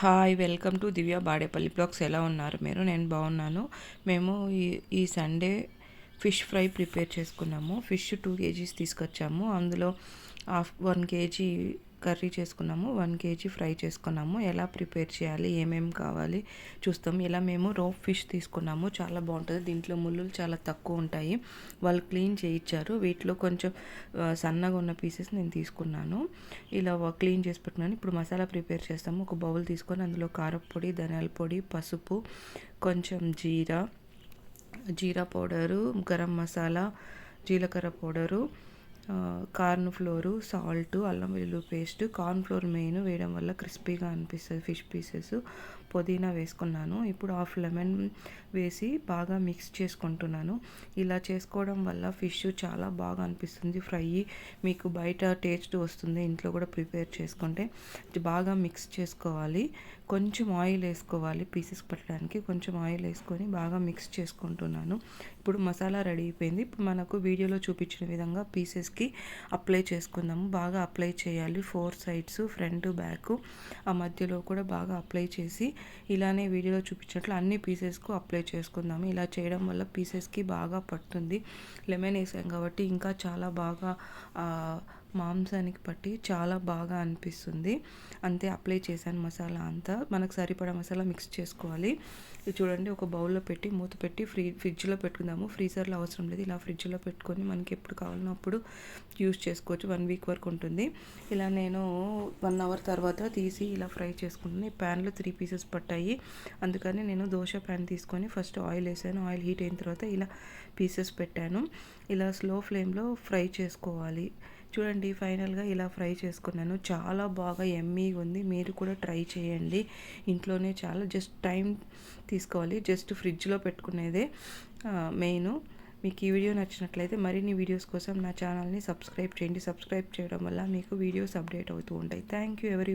Hi welcome to Divya Badepalli blogs. ఎలా ఉన్నారు మీరు? నేను బాగున్నాను. మేము ఈ ఈ సండే ఫిష్ ఫ్రై ప్రిపేర్ చేసుకున్నాము. ఫిష్ టూ కేజీస్ తీసుకొచ్చాము. అందులో హాఫ్ వన్ కేజీ కర్రీ చేసుకున్నాము వన్ కేజీ ఫ్రై చేసుకున్నాము. ఎలా ప్రిపేర్ చేయాలి ఏమేమి కావాలి చూస్తాం. ఇలా మేము రోప్ ఫిష్ తీసుకున్నాము. చాలా బాగుంటుంది. దీంట్లో ముళ్ళులు చాలా తక్కువ ఉంటాయి. వాళ్ళు క్లీన్ చేయించారు వీటిలో కొంచెం సన్నగా ఉన్న పీసెస్ నేను తీసుకున్నాను. ఇలా క్లీన్ చేసి పెట్టుకున్నాను. ఇప్పుడు మసాలా ప్రిపేర్ చేస్తాము. ఒక బౌల్ తీసుకొని అందులో కారపొడి ధనియాల పొడి పసుపు కొంచెం జీరా జీరా పౌడరు గరం మసాలా జీలకర్ర పౌడరు కార్న్ ఫ్లోరు సాల్ట్ అల్లం వెల్లుల్లి పేస్ట్ కార్న్ ఫ్లోర్ మెయిన్ వేయడం వల్ల క్రిస్పీగా అనిపిస్తుంది ఫిష్ పీసెస్. పుదీనా వేసుకున్నాను. ఇప్పుడు హాఫ్ లెమన్ వేసి బాగా మిక్స్ చేసుకుంటున్నాను. ఇలా చేసుకోవడం వల్ల ఫిష్ చాలా బాగా అనిపిస్తుంది. ఫ్రై మీకు బయట టేస్ట్ వస్తుంది. ఇంట్లో కూడా ప్రిపేర్ చేసుకుంటే బాగా మిక్స్ చేసుకోవాలి. కొంచెం ఆయిల్ వేసుకోవాలి పీసెస్ పెట్టడానికి. కొంచెం ఆయిల్ వేసుకొని బాగా మిక్స్ చేసుకుంటున్నాను. ఇప్పుడు మసాలా రెడీ అయిపోయింది. ఇప్పుడు మనకు వీడియోలో చూపించిన విధంగా పీసెస్కి అప్లై చేసుకుందాము. బాగా అప్లై చేయాలి. ఫోర్ సైడ్స్ ఫ్రంట్ బ్యాక్ ఆ మధ్యలో కూడా బాగా అప్లై చేసి ఇలానే వీడియోలో చూపించినట్లు అన్ని పీసెస్కు అప్లై చేసుకుందాము. ఇలా చేయడం వల్ల పీసెస్కి బాగా పడుతుంది. లెమన్ వేసాం కాబట్టి ఇంకా చాలా బాగా మాంసానికి పట్టి చాలా బాగా అనిపిస్తుంది. అంతే అప్లై చేశాను మసాలా అంతా. మనకు సరిపడా మసాలా మిక్స్ చేసుకోవాలి. ఇది చూడండి ఒక బౌల్లో పెట్టి మూత పెట్టి ఫ్రీ ఫ్రిడ్జ్లో పెట్టుకుందాము. ఫ్రీజర్లో అవసరం లేదు. ఇలా ఫ్రిడ్జ్లో పెట్టుకొని మనకి ఎప్పుడు కావాలనో అప్పుడు యూస్ చేసుకోవచ్చు. వన్ వీక్ వరకు ఉంటుంది. ఇలా నేను వన్ అవర్ తర్వాత తీసి ఇలా ఫ్రై చేసుకుంటున్నాను. ఈ ప్యాన్లో త్రీ పీసెస్ పట్టాయి. అందుకని నేను దోశ ప్యాన్ తీసుకొని ఫస్ట్ ఆయిల్ వేసాను. ఆయిల్ హీట్ అయిన తర్వాత ఇలా పీసెస్ పెట్టాను. ఇలా స్లో ఫ్లేమ్లో ఫ్రై చేసుకోవాలి. చూడండి ఫైనల్గా ఇలా ఫ్రై చేసుకున్నాను. చాలా బాగా ఎమ్మీగా ఉంది. మీరు కూడా ట్రై చేయండి. ఇంట్లోనే చాలా జస్ట్ టైం తీసుకోవాలి. జస్ట్ ఫ్రిడ్జ్లో పెట్టుకునేదే మెయిన్. మీకు ఈ వీడియో నచ్చినట్లయితే మరిన్ని వీడియోస్ కోసం నా ఛానల్ని సబ్స్క్రైబ్ చేయండి. సబ్స్క్రైబ్ చేయడం వల్ల మీకు వీడియోస్ అప్డేట్ అవుతూ ఉంటాయి. Thank you every